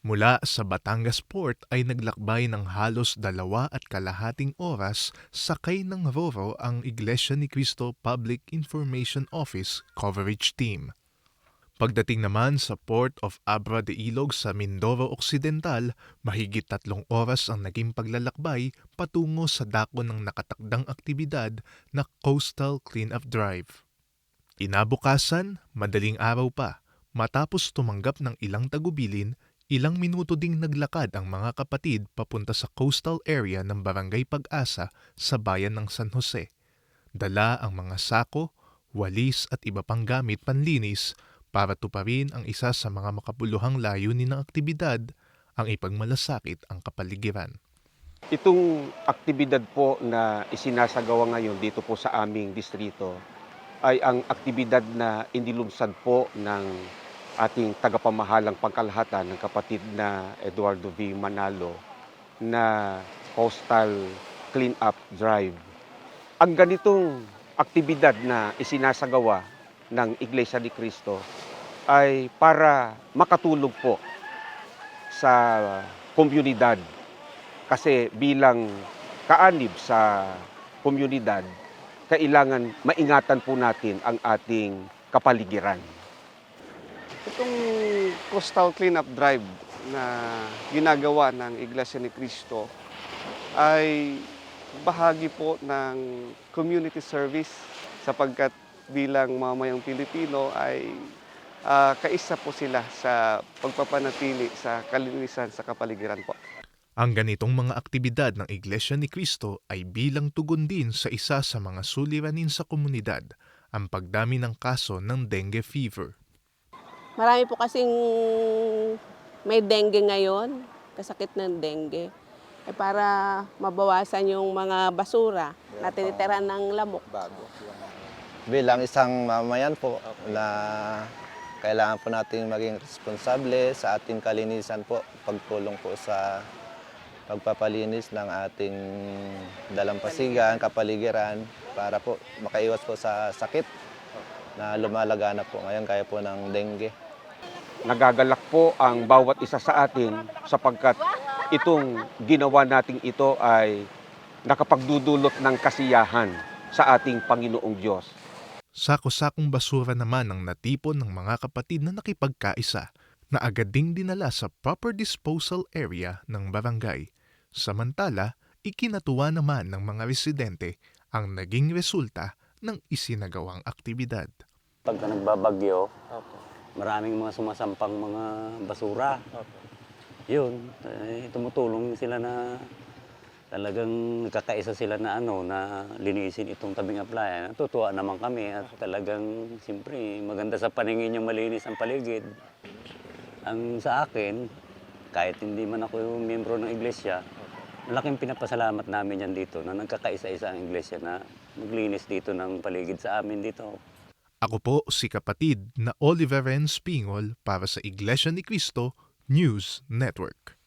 Mula sa Batangas Port ay naglakbay ng halos dalawa at kalahating oras sakay ng Roro ang Iglesia ni Cristo Public Information Office Coverage Team. Pagdating naman sa Port of Abra de Ilog sa Mindoro Occidental, mahigit tatlong oras ang naging paglalakbay patungo sa dako ng nakatakdang aktibidad na Coastal Cleanup Drive. Inabukasan, madaling araw pa, matapos tumanggap ng ilang tagubilin, ilang minuto ding naglakad ang mga kapatid papunta sa coastal area ng Barangay Pag-asa sa bayan ng San Jose. Dala ang mga sako, walis at iba pang gamit panlinis para tuparin ang isa sa mga makabuluhang layunin ng aktibidad, ang ipagmalasakit ang kapaligiran. Itong aktibidad po na isinasagawa ngayon dito po sa aming distrito ay ang aktibidad na inilunsad po ng ating tagapamahalang pangkalahatan ng kapatid na Eduardo V. Manalo na Coastal Cleanup Drive. Ang ganitong aktibidad na isinasagawa ng Iglesia ni Cristo ay para makatulog po sa komunidad kasi bilang kaanib sa komunidad, kailangan maingatan po natin ang ating kapaligiran. Itong coastal cleanup drive na ginagawa ng Iglesia ni Cristo ay bahagi po ng community service sapagkat bilang mamayang Pilipino ay ah, kaisa po sila sa pagpapanatili sa kalinisan sa kapaligiran po. Ang ganitong mga aktibidad ng Iglesia ni Cristo ay bilang tugon din sa isa sa mga suliranin sa komunidad, ang pagdami ng kaso ng dengue fever. Marami po kasing may dengue ngayon, kasakit ng dengue. Eh para mabawasan yung mga basura na tinitira ng lamok. bilang isang mamayan po na kailangan po natin maging responsable sa ating kalinisan po, pagtulong po sa pagpapalinis ng ating dalampasigan, kapaligiran, para po makaiwas po sa sakit na lumalaganap po ngayon, kaya po ng dengue. Nagagalak po ang bawat isa sa atin sapagkat itong ginawa nating ito ay nakapagdudulot ng kasiyahan sa ating Panginoong Diyos. Sako-sakong basura naman ang natipon ng mga kapatid na nakipagkaisa na agad ding dinala sa proper disposal area ng barangay. Samantala, ikinatuwa naman ng mga residente ang naging resulta ng isinagawang aktibidad. Pagka nagbabagyo, maraming mga sumasampang mga basura. Yun, eh, tumutulong sila na talagang nagkakaisa sila na ano na linisin itong tabing applyan. Natutuwa naman kami at talagang siyempre maganda sa paningin yung malinis ang paligid. Ang sa akin, kahit hindi man ako yung miyembro ng iglesia, malaking pinapasalamat namin yan dito na nagkakaisa-isa ang iglesia na maglinis dito ng paligid sa amin dito. Ako po si kapatid na Oliver Renz Pingol para sa Iglesia ni Cristo News Network.